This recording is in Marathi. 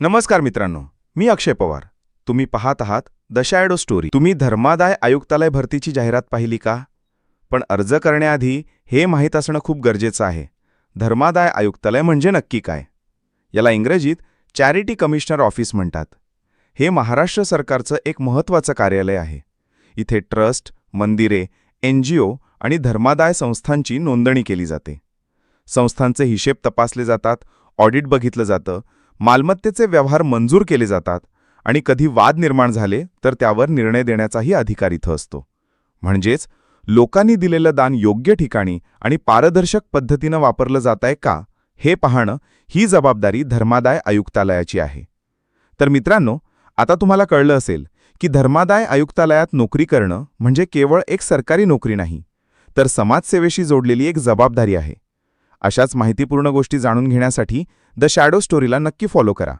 नमस्कार मित्रांनो मी अक्षय पवार. तुम्ही पाहत आहात दशायडो स्टोरी. तुम्ही धर्मादाय आयुक्तालय भरतीची जाहिरात पाहिली का? पण अर्ज करण्याआधी हे माहीत असणं खूप गरजेचं आहे. धर्मादाय आयुक्तालय म्हणजे नक्की काय? याला इंग्रजीत चॅरिटी कमिशनर ऑफिस म्हणतात. हे महाराष्ट्र सरकारचं एक महत्त्वाचं कार्यालय आहे. इथे ट्रस्ट मंदिरे एन जी ओ आणि धर्मादाय संस्थांची नोंदणी केली जाते. संस्थांचे हिशेब तपासले जातात ऑडिट बघितलं जातं मालमत्तेचे व्यवहार मंजूर केले जातात आणि कधी वाद निर्माण झाले तर त्यावर निर्णय देण्याचाही अधिकार इथं असतो. म्हणजेच लोकांनी दिलेलं दान योग्य ठिकाणी आणि पारदर्शक पद्धतीनं वापरलं जात आहे का हे पाहणं ही जबाबदारी धर्मादाय आयुक्तालयाची आहे. तर मित्रांनो आता तुम्हाला कळलं असेल की धर्मादाय आयुक्तालयात नोकरी करणं म्हणजे केवळ एक सरकारी नोकरी नाही तर समाजसेवेशी जोडलेली एक जबाबदारी आहे. अशाच माहितीपूर्ण गोष्टी जाणून घेण्यासाठी द शॅडो स्टोरीला नक्की फॉलो करा.